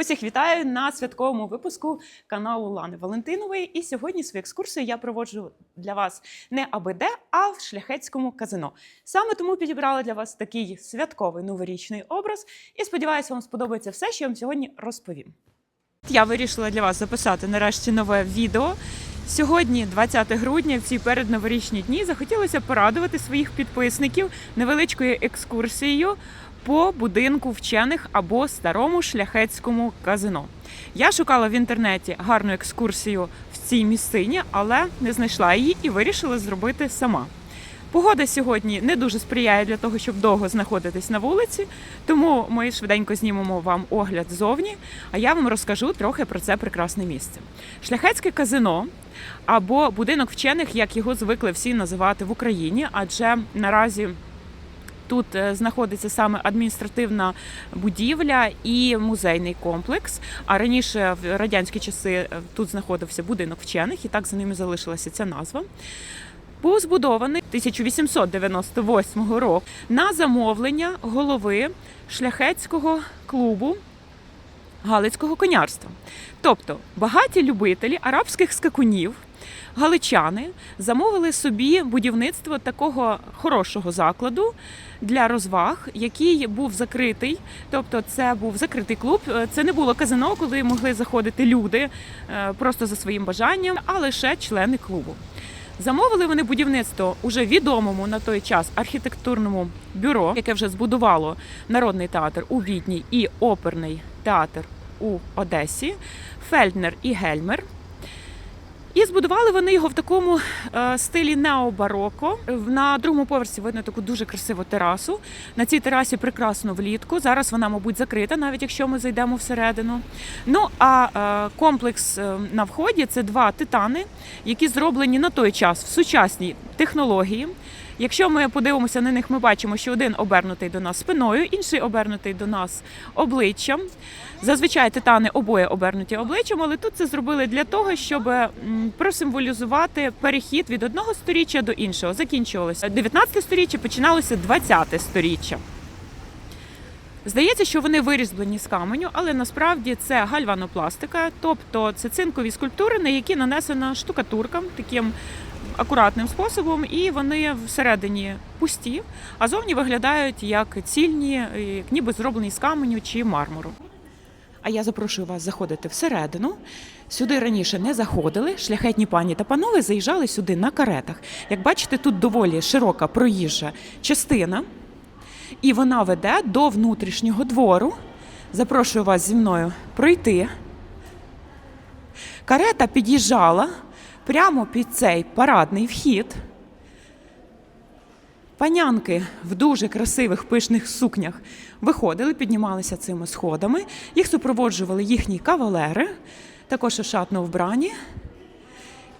Усіх вітаю на святковому випуску каналу Лани Валентинової. І сьогодні свою екскурсію я проводжу для вас не аби де, а в шляхетському казино. Саме тому підібрала для вас такий святковий новорічний образ. І сподіваюся, вам сподобається все, що я вам сьогодні розповім. Я вирішила для вас записати нарешті нове відео. Сьогодні, 20 грудня, в ці передноворічні дні, захотілося порадувати своїх підписників невеличкою екскурсією по будинку вчених або старому шляхетському казино. Я шукала в інтернеті гарну екскурсію в цій місцині, але не знайшла її і вирішила зробити сама. Погода сьогодні не дуже сприяє для того, щоб довго знаходитись на вулиці, тому ми швиденько знімемо вам огляд ззовні, а я вам розкажу трохи про це прекрасне місце. Шляхетське казино або будинок вчених, як його звикли всі називати в Україні, адже наразі. Тут е, знаходиться саме адміністративна будівля і музейний комплекс. А раніше в радянські часи е, тут знаходився будинок вчених, і так за ними залишилася ця назва. Був збудований 1898 року на замовлення голови шляхетського клубу Галицького конярства. Тобто багаті любителі арабських скакунів, галичани замовили собі будівництво такого хорошого закладу для розваг, який був закритий. Тобто, це був закритий клуб. Це не було казино, куди могли заходити люди е, просто за своїм бажанням, а лише члени клубу. Замовили вони будівництво уже відомому на той час архітектурному бюро, яке вже збудувало народний театр у Відні і оперний театр у Одесі, Фельднер і Гельмер. І збудували вони його в такому е, стилі необароко. На другому поверсі видно таку дуже красиву терасу. На цій терасі прекрасно влітку. Зараз вона, мабуть, закрита, навіть якщо ми зайдемо всередину. Ну а е, комплекс е, на вході це два титани, які зроблені на той час в сучасній технології. Якщо ми подивимося на них, ми бачимо, що один обернутий до нас спиною, інший обернутий до нас обличчям. Зазвичай титани обоє обернуті обличчям, але тут це зробили для того, щоб просимволізувати перехід від одного сторіччя до іншого. Закінчувалося 19 сторіччя, починалося 20 сторіччя. Здається, що вони вирізблені з каменю, але насправді це гальванопластика, тобто це цинкові скульптури, на які нанесена штукатурка таким акуратним способом, і вони всередині пусті, а зовні виглядають як цільні, як ніби зроблені з каменю чи мармуру. А я запрошую вас заходити всередину. Сюди раніше не заходили. Шляхетні пані та панове заїжджали сюди на каретах. Як бачите, тут доволі широка проїжджа частина, і вона веде до внутрішнього двору. Запрошую вас зі мною пройти. Карета під'їжджала прямо під цей парадний вхід. Панянки в дуже красивих пишних сукнях виходили, піднімалися цими сходами. Їх супроводжували їхні кавалери, також ошатно вбрані.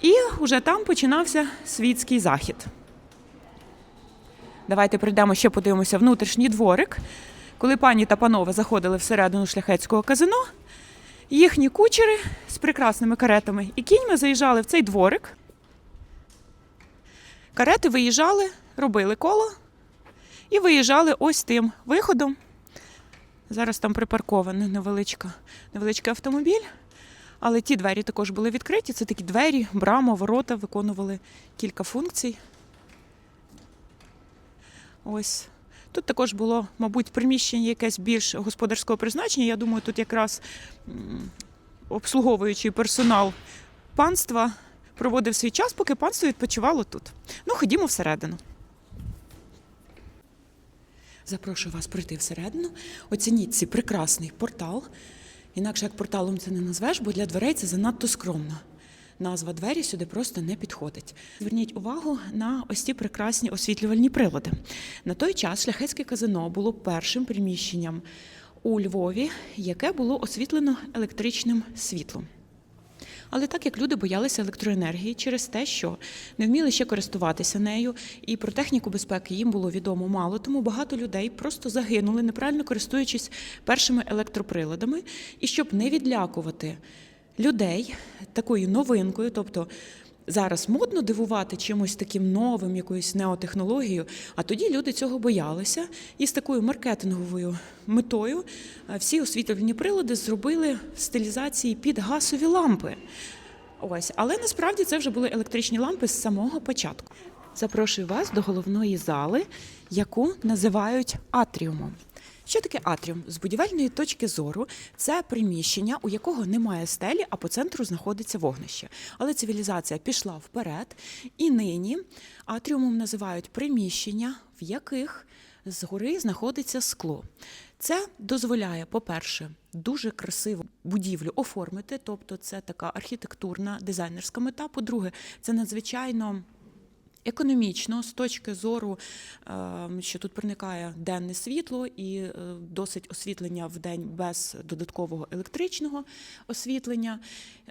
І вже там починався світський захід. Давайте прийдемо ще подивимося внутрішній дворик. Коли пані та панове заходили всередину шляхетського казино, їхні кучери прекрасними каретами і кіньми заїжджали в цей дворик. Карети виїжджали, робили коло і виїжджали ось тим виходом. Зараз там припаркований невеличка, невеличкий автомобіль. Але ті двері також були відкриті. Це такі двері, брама, ворота виконували кілька функцій. Ось. Тут також було, мабуть, приміщення якесь більш господарського призначення. Я думаю, тут якраз обслуговуючий персонал панства проводив свій час, поки панство відпочивало тут. Ну, ходімо всередину. Запрошую вас пройти всередину. Оцініть цей прекрасний портал. Інакше як порталом це не назвеш, бо для дверей це занадто скромно. Назва двері сюди просто не підходить. Зверніть увагу на ось ці прекрасні освітлювальні прилади. На той час шляхетське казино було першим приміщенням у Львові, яке було освітлено електричним світлом. Але так як люди боялися електроенергії через те, що не вміли ще користуватися нею, і про техніку безпеки їм було відомо мало, тому багато людей просто загинули, неправильно користуючись першими електроприладами. І щоб не відлякувати людей такою новинкою, тобто зараз модно дивувати чимось таким новим, якоюсь неотехнологією. А тоді люди цього боялися, і з такою маркетинговою метою е, всі освітлювальні прилади зробили стилізації під газові лампи. Ось, але насправді це вже були електричні лампи з самого початку. Запрошую вас до головної зали, яку називають атріумом. Що таке атріум? З будівельної точки зору це приміщення, у якого немає стелі, а по центру знаходиться вогнище. Але цивілізація пішла вперед, і нині атріумом називають приміщення, в яких згори знаходиться скло. Це дозволяє, по-перше, дуже красиву будівлю оформити, тобто це така архітектурна дизайнерська мета. По-друге, це надзвичайно. Економічно, з точки зору, е, що тут проникає денне світло і е, досить освітлення в день без додаткового електричного освітлення.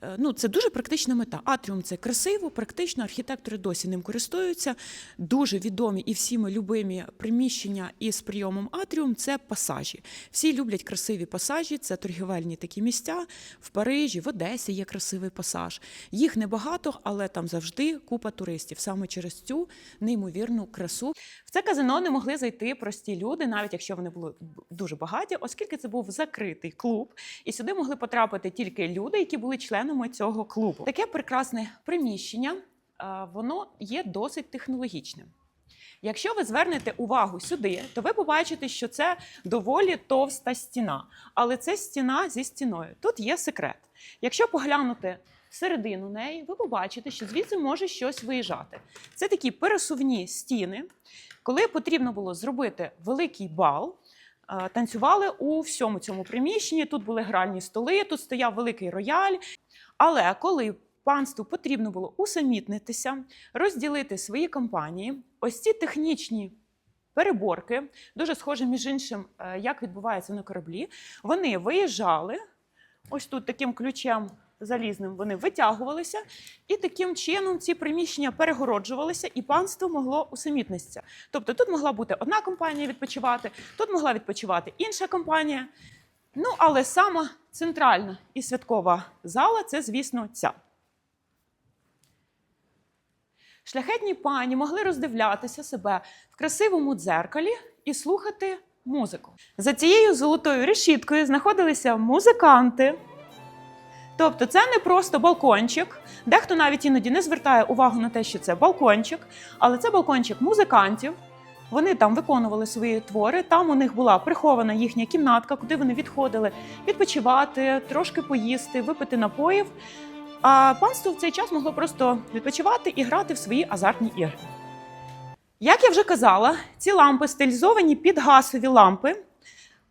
Е, Ну, це дуже практична мета. Атріум це красиво, практично. Архітектори досі ним користуються. Дуже відомі і всіми любимі приміщення із прийомом атріум це пасажі. Всі люблять красиві пасажі. Це торгівельні такі місця. В Парижі, в Одесі є красивий пасаж. Їх небагато, але там завжди купа туристів. Саме через цю неймовірну красу. В це казино не могли зайти прості люди, навіть якщо вони були дуже багаті, оскільки це був закритий клуб, і сюди могли потрапити тільки люди, які були членами цього клубу. Таке прекрасне приміщення, воно є досить технологічним. Якщо ви звернете увагу сюди, то ви побачите, що це доволі товста стіна, але це стіна зі стіною. Тут є секрет. Якщо поглянути всередину неї, ви побачите, що звідси може щось виїжджати. Це такі пересувні стіни. Коли потрібно було зробити великий бал, танцювали у всьому цьому приміщенні. Тут були гральні столи, тут стояв великий рояль. Але коли панству потрібно було усамітнитися, розділити свої компанії, ось ці технічні переборки, дуже схожі між іншим, е, як відбувається на кораблі, вони виїжджали ось тут таким ключем залізним вони витягувалися, і таким чином ці приміщення перегороджувалися, і панство могло усамітнитися. Тобто тут могла бути одна компанія відпочивати, тут могла відпочивати інша компанія. Ну, але сама центральна і святкова зала це, звісно, ця. Шляхетні пані могли роздивлятися себе в красивому дзеркалі і слухати музику. За цією золотою решіткою знаходилися музиканти. Тобто це не просто балкончик. Дехто навіть іноді не звертає увагу на те, що це балкончик, але це балкончик музикантів. Вони там виконували свої твори. Там у них була прихована їхня кімнатка, куди вони відходили відпочивати, трошки поїсти, випити напоїв. А панство в цей час могло просто відпочивати і грати в свої азартні ігри. Як я вже казала, ці лампи стилізовані під газові лампи,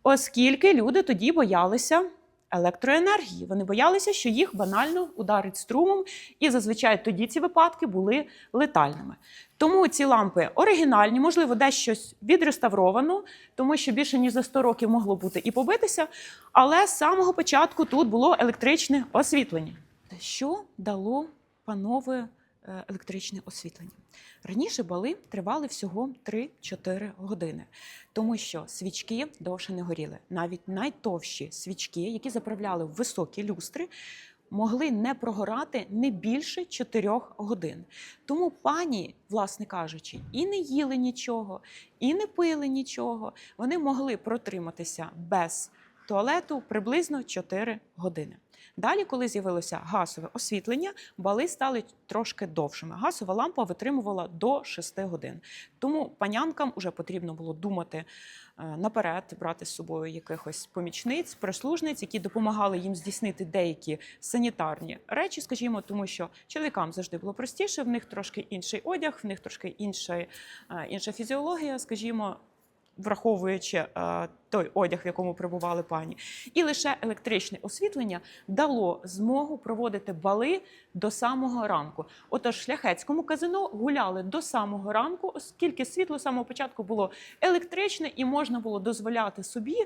оскільки люди тоді боялися електроенергії. Вони боялися, що їх банально ударить струмом, і зазвичай тоді ці випадки були летальними. Тому ці лампи оригінальні, можливо, десь відреставровано, тому що більше ніж за 100 років могло бути і побитися. Але з самого початку тут було електричне освітлення. Що дало панове електричне освітлення? Раніше бали тривали всього 3-4 години, тому що свічки довше не горіли. Навіть найтовщі свічки, які заправляли в високі люстри, могли не прогорати не більше 4 годин. Тому пані, власне кажучи, і не їли нічого, і не пили нічого. Вони могли протриматися без туалету приблизно 4 години. Далі, коли з'явилося газове освітлення, бали стали трошки довшими. Газова лампа витримувала до 6 годин. Тому панянкам вже потрібно було думати е, наперед, брати з собою якихось помічниць, прислужниць, які допомагали їм здійснити деякі санітарні речі, скажімо, тому що чоловікам завжди було простіше, в них трошки інший одяг, в них трошки інша, е, інша фізіологія, скажімо. Враховуючи е, той одяг, в якому перебували пані, і лише електричне освітлення дало змогу проводити бали до самого ранку. Отож, в шляхетському казино гуляли до самого ранку, оскільки світло з самого початку було електричне і можна було дозволяти собі,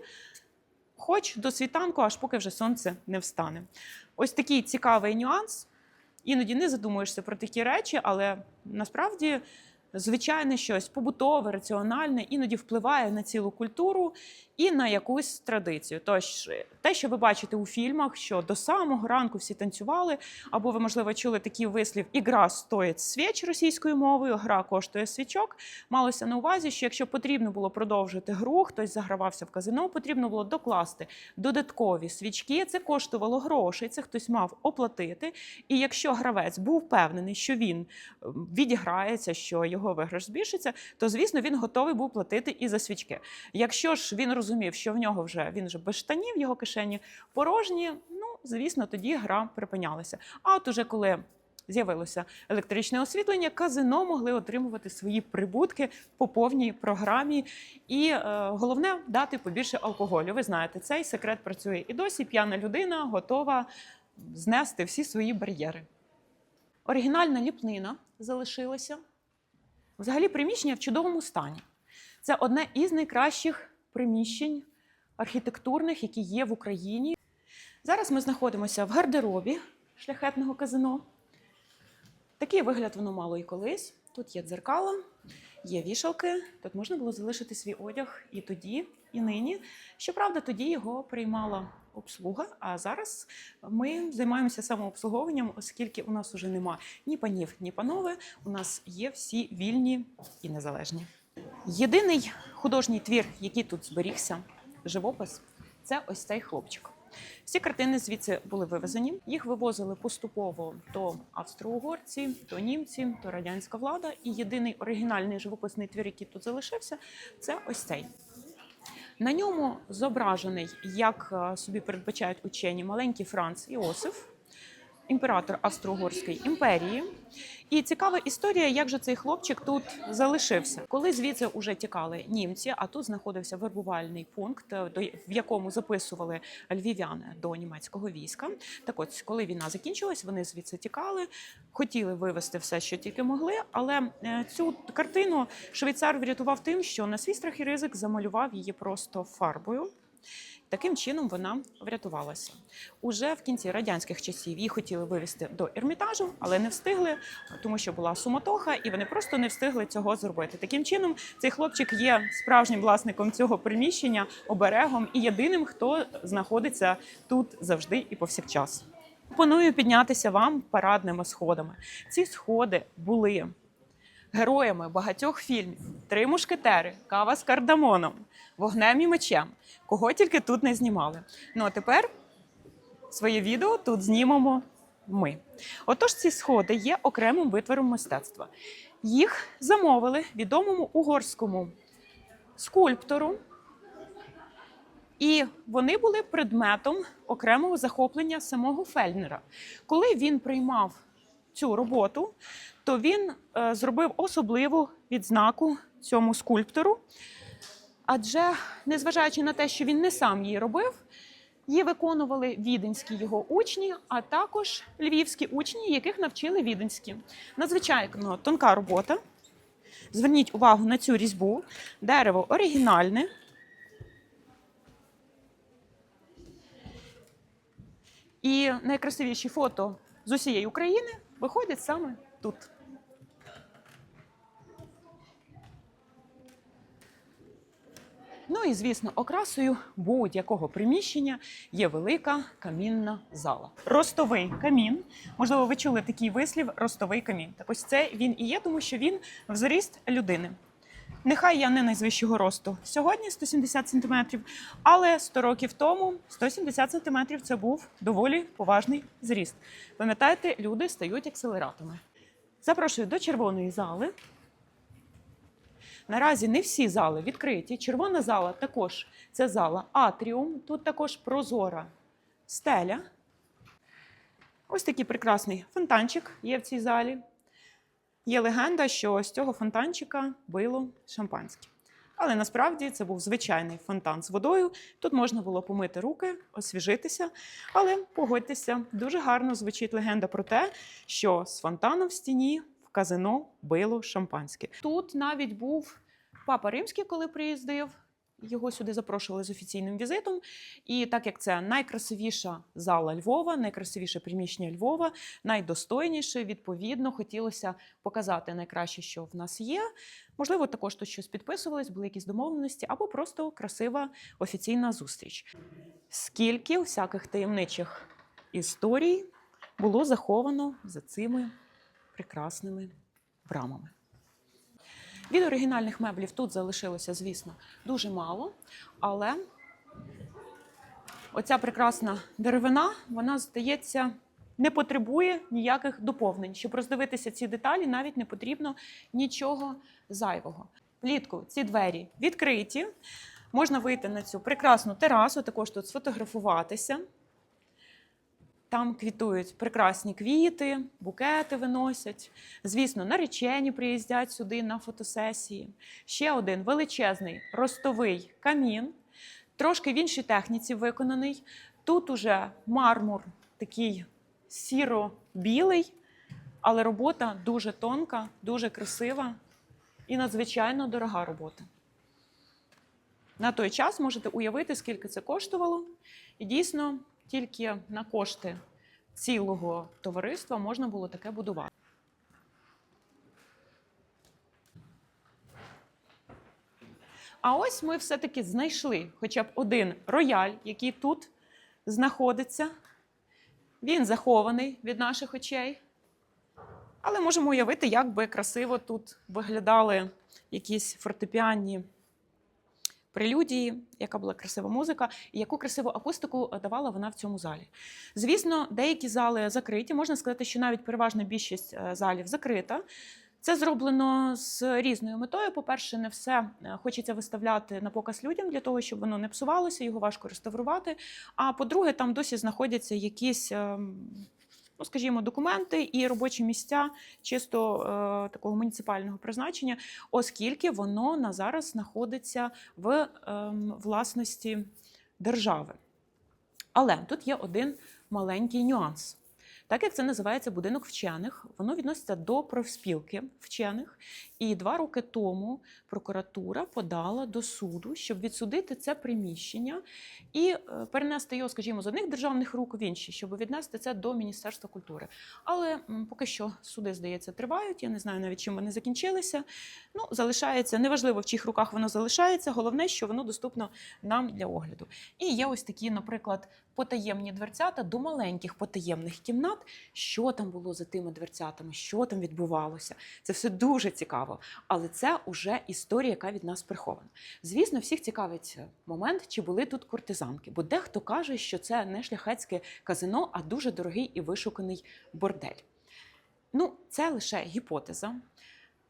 хоч до світанку, аж поки вже сонце не встане. Ось такий цікавий нюанс. Іноді не задумуєшся про такі речі, але насправді звичайне щось побутове, раціональне, іноді впливає на цілу культуру і на якусь традицію. Тож те, що ви бачите у фільмах, що до самого ранку всі танцювали, або ви, можливо, чули такий вислів Ігра стоїть свіч російською мовою, гра коштує свічок. Малося на увазі, що якщо потрібно було продовжити гру, хтось загравався в казино, потрібно було докласти додаткові свічки. Це коштувало грошей, це хтось мав оплатити. І якщо гравець був впевнений, що він е, відіграється, що його виграш збільшиться, то звісно він готовий був платити і за свічки. Якщо ж він розумів, що в нього вже він вже без штанів, його кишені порожні, ну звісно, тоді гра припинялася. А от уже коли з'явилося електричне освітлення, казино могли отримувати свої прибутки по повній програмі. І е, головне дати побільше алкоголю. Ви знаєте, цей секрет працює і досі. П'яна людина готова знести всі свої бар'єри. Оригінальна ліпнина залишилася. Взагалі, приміщення в чудовому стані. Це одне із найкращих приміщень архітектурних, які є в Україні. Зараз ми знаходимося в гардеробі шляхетного казино. Такий вигляд воно мало і колись. Тут є дзеркала, є вішалки. Тут можна було залишити свій одяг і тоді, і нині. Щоправда, тоді його приймала обслуга. А зараз ми займаємося самообслуговуванням, оскільки у нас уже нема ні панів, ні панове. У нас є всі вільні і незалежні. Єдиний художній твір, який тут зберігся, живопис, це ось цей хлопчик. Всі картини звідси були вивезені. Їх вивозили поступово то австро-угорці, то німці, то радянська влада. І єдиний оригінальний живописний твір, який тут залишився, це ось цей. На ньому зображений, як е, собі передбачають учені, маленький Франц Іосиф, імператор Австро-Угорської імперії. І цікава історія, як же цей хлопчик тут залишився. Коли звідси вже тікали німці, а тут знаходився вербувальний пункт, е, в якому записували львів'яни до німецького війська. Так от, коли війна закінчилась, вони звідси тікали, хотіли вивезти все, що тільки могли. Але е, цю картину швейцар врятував тим, що на свій страх і ризик замалював її просто фарбою. Таким чином вона врятувалася. Уже в кінці радянських часів її хотіли вивезти до Ермітажу, але не встигли, тому що була суматоха, і вони просто не встигли цього зробити. Таким чином, цей хлопчик є справжнім власником цього приміщення, оберегом і єдиним, хто знаходиться тут завжди і повсякчас. Пропоную піднятися вам парадними сходами. Ці сходи були героями багатьох фільмів: Три мушкетери, кава з кардамоном, вогнем і мечем. Кого тільки тут не знімали. Ну а тепер своє відео тут знімемо ми. Отож, ці сходи є окремим витвором мистецтва. Їх замовили відомому угорському скульптору, і вони були предметом окремого захоплення самого Фельднера. Коли він приймав цю роботу, то він е, зробив особливу відзнаку цьому скульптору. Адже, незважаючи на те, що він не сам її робив, її виконували віденські його учні, а також львівські учні, яких навчили віденські. Надзвичайно тонка робота. Зверніть увагу на цю різьбу. Дерево оригінальне. І найкрасивіші фото з усієї України виходять саме тут. Ну і звісно, окрасою будь-якого приміщення є велика камінна зала. Ростовий камін. Можливо, ви чули такий вислів ростовий камін. Так ось це він і є, тому що він в зріст людини. Нехай я не найзвищого росту сьогодні 170 см, але 100 років тому 170 см це був доволі поважний зріст. Пам'ятаєте, люди стають акселератами. Запрошую до червоної зали. Наразі не всі зали відкриті. Червона зала також це зала Атріум. Тут також прозора стеля. Ось такий прекрасний фонтанчик є в цій залі. Є легенда, що з цього фонтанчика било шампанське. Але насправді це був звичайний фонтан з водою. Тут можна було помити руки, освіжитися. Але погодьтеся, дуже гарно звучить легенда про те, що з фонтану в стіні в казино било шампанське. Тут навіть був папа римський, коли приїздив. Його сюди запрошували з офіційним візитом. І так як це найкрасивіша зала Львова, найкрасивіше приміщення Львова, найдостойніше, відповідно, хотілося показати найкраще, що в нас є. Можливо, також тут щось підписувались, були якісь домовленості, або просто красива офіційна зустріч. Скільки всяких таємничих історій було заховано за цими прекрасними брамами. Від оригінальних меблів тут залишилося, звісно, дуже мало, але оця прекрасна деревина, вона, здається, не потребує ніяких доповнень. Щоб роздивитися ці деталі, навіть не потрібно нічого зайвого. Влітку ці двері відкриті. Можна вийти на цю прекрасну терасу, також тут сфотографуватися. Там квітують прекрасні квіти, букети виносять. Звісно, наречені приїздять сюди на фотосесії. Ще один величезний ростовий камін, трошки в іншій техніці виконаний. Тут уже мармур такий сіро-білий, але робота дуже тонка, дуже красива і надзвичайно дорога робота. На той час можете уявити, скільки це коштувало. І дійсно, тільки на кошти цілого товариства можна було таке будувати. А ось ми все-таки знайшли хоча б один рояль, який тут знаходиться. Він захований від наших очей. Але можемо уявити, як би красиво тут виглядали якісь фортепіанні прелюдії, яка була красива музика, і яку красиву акустику давала вона в цьому залі. Звісно, деякі зали закриті. Можна сказати, що навіть переважна більшість е, залів закрита. Це зроблено з різною метою. По-перше, не все е, хочеться виставляти на показ людям для того, щоб воно не псувалося, його важко реставрувати. А по-друге, там досі знаходяться якісь. Ну, скажімо, документи і робочі місця чисто е, такого муніципального призначення, оскільки воно на зараз знаходиться в е, власності держави. Але тут є один маленький нюанс. Так як це називається будинок вчених, воно відноситься до профспілки вчених. І два роки тому прокуратура подала до суду, щоб відсудити це приміщення і е, перенести його, скажімо, з одних державних рук в інші, щоб віднести це до Міністерства культури. Але поки що суди, здається, тривають. Я не знаю навіть чим вони закінчилися. Ну, залишається неважливо, в чиїх руках воно залишається. Головне, що воно доступно нам для огляду. І є ось такі, наприклад, потаємні дверцята до маленьких потаємних кімнат. Що там було за тими дверцятами, що там відбувалося. Це все дуже цікаво. Але це вже історія, яка від нас прихована. Звісно, всіх цікавить момент, чи були тут куртизанки, бо дехто каже, що це не шляхетське казино, а дуже дорогий і вишуканий бордель. Ну, це лише гіпотеза.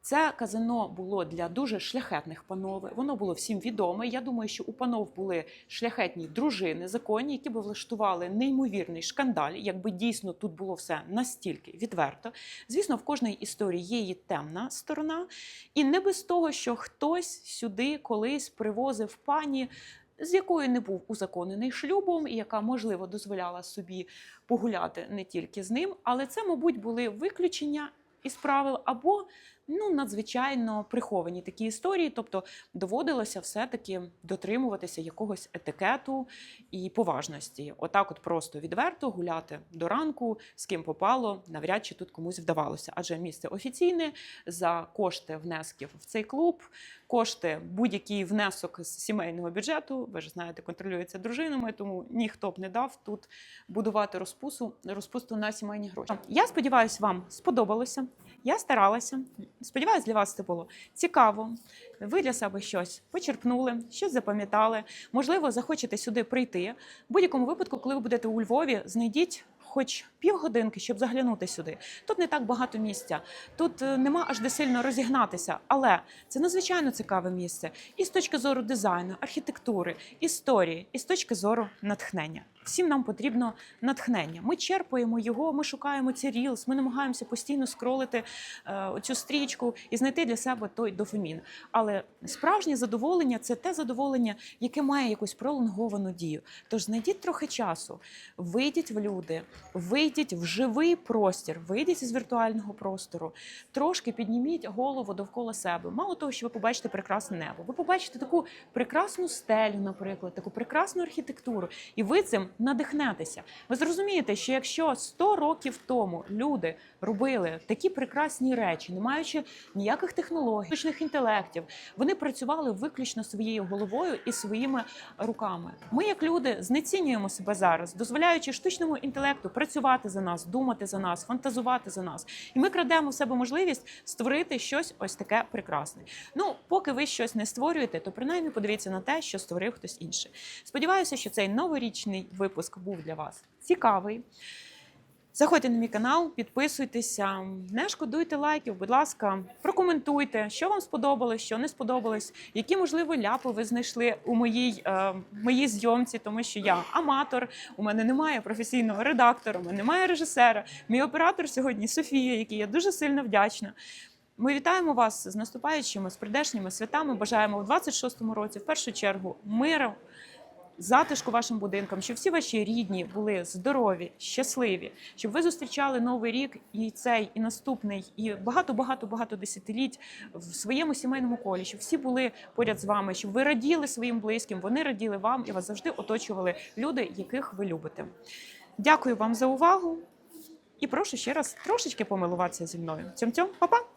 Це казино було для дуже шляхетних панове. Воно було всім відоме. Я думаю, що у панов були шляхетні дружини, законні, які би влаштували неймовірний шкандаль, якби дійсно тут було все настільки відверто. Звісно, в кожної історії є її темна сторона, і не без того, що хтось сюди колись привозив пані. З якою не був узаконений шлюбом, і яка, можливо, дозволяла собі погуляти не тільки з ним, але це, мабуть, були виключення із правил або ну, надзвичайно приховані такі історії. Тобто доводилося все-таки дотримуватися якогось етикету і поважності. Отак, от просто відверто гуляти до ранку, з ким попало, навряд чи тут комусь вдавалося. Адже місце офіційне за кошти внесків в цей клуб, кошти будь-який внесок з сімейного бюджету. Ви ж знаєте, контролюється дружинами, тому ніхто б не дав тут будувати розпусу, розпусту на сімейні гроші. Я сподіваюся, вам сподобалося. Я старалася. Сподіваюсь, для вас це було цікаво. Ви для себе щось почерпнули, щось запам'ятали. Можливо, захочете сюди прийти. В будь-якому випадку, коли ви будете у Львові, знайдіть. Хоч півгодинки, щоб заглянути сюди. Тут не так багато місця, тут е, нема аж де сильно розігнатися, але це надзвичайно цікаве місце і з точки зору дизайну, архітектури, історії, і з точки зору натхнення. Всім нам потрібно натхнення. Ми черпаємо його, ми шукаємо ці рілс, ми намагаємося постійно скролити е, цю стрічку і знайти для себе той дофамін. Але справжнє задоволення це те задоволення, яке має якусь пролонговану дію. Тож знайдіть трохи часу, вийдіть в люди, вийдіть в живий простір, вийдіть із віртуального простору, трошки підніміть голову довкола себе. Мало того, що ви побачите прекрасне небо, ви побачите таку прекрасну стелю, наприклад, таку прекрасну архітектуру, і ви цим надихнетеся. Ви зрозумієте, що якщо 100 років тому люди робили такі прекрасні речі, не маючи ніяких технологій, штучних інтелектів, вони працювали виключно своєю головою і своїми руками. Ми, як люди, знецінюємо себе зараз, дозволяючи штучному інтелекту працювати за нас, думати за нас, фантазувати за нас. І ми крадемо в себе можливість створити щось ось таке прекрасне. Ну, поки ви щось не створюєте, то принаймні подивіться на те, що створив хтось інший. Сподіваюся, що цей новорічний випуск був для вас цікавий. Заходьте на мій канал, підписуйтеся, не шкодуйте лайків, будь ласка, прокоментуйте, що вам сподобалось, що не сподобалось, які можливо ляпи ви знайшли у моїй, е, моїй зйомці, тому що я аматор, у мене немає професійного редактора, у мене немає режисера. Мій оператор сьогодні Софія, якій я дуже сильно вдячна. Ми вітаємо вас з наступаючими, з прийдешніми святами. Бажаємо у 26-му році, в першу чергу, миру, затишку вашим будинкам, щоб всі ваші рідні були здорові, щасливі, щоб ви зустрічали новий рік і цей, і наступний, і багато, багато, багато десятиліть в своєму сімейному колі, щоб всі були поряд з вами, щоб ви раділи своїм близьким, вони раділи вам і вас завжди оточували люди, яких ви любите. Дякую вам за увагу і прошу ще раз трошечки помилуватися зі мною. Цьом-цьом, па-па!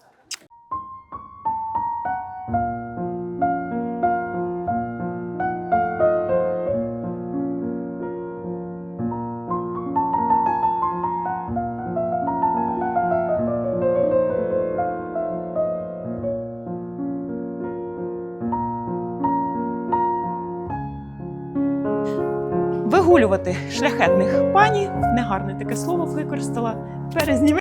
Вигулювати шляхетних пані, негарне таке слово використала. Перезніми.